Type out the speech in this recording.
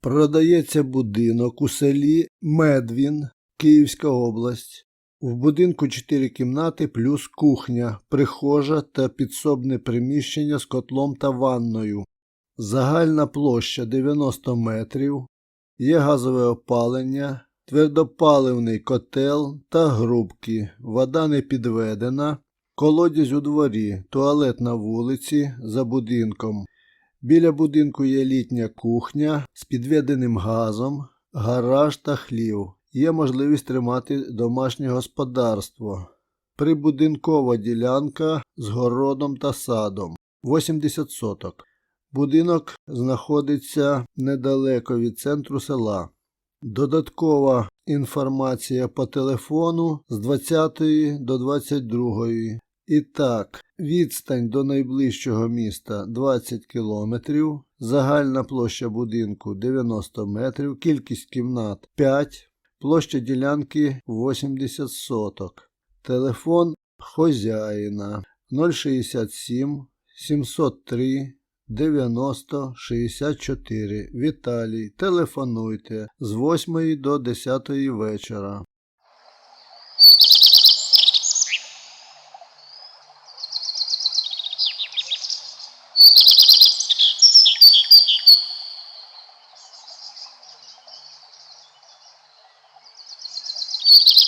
Продається будинок у селі Медвін, Київська область. В будинку 4 кімнати плюс кухня, прихожа та підсобне приміщення з котлом та ванною. Загальна площа 90 метрів, є газове опалення, твердопаливний котел та грубки, вода не підведена, колодязь у дворі, туалет на вулиці за будинком. Біля будинку є літня кухня з підведеним газом, гараж та хлів. Є можливість тримати домашнє господарство. Прибудинкова ділянка з городом та садом 80 соток. Будинок знаходиться недалеко від центру села. Додаткова інформація по телефону з 20 до 22. І так, відстань до найближчого міста 20 кілометрів, загальна площа будинку 90 метрів, кількість кімнат 5, площа ділянки 80 соток. Телефон хозяїна 067 703 90 64. Віталій. Телефонуйте з 8 до 10 вечора. Thank you.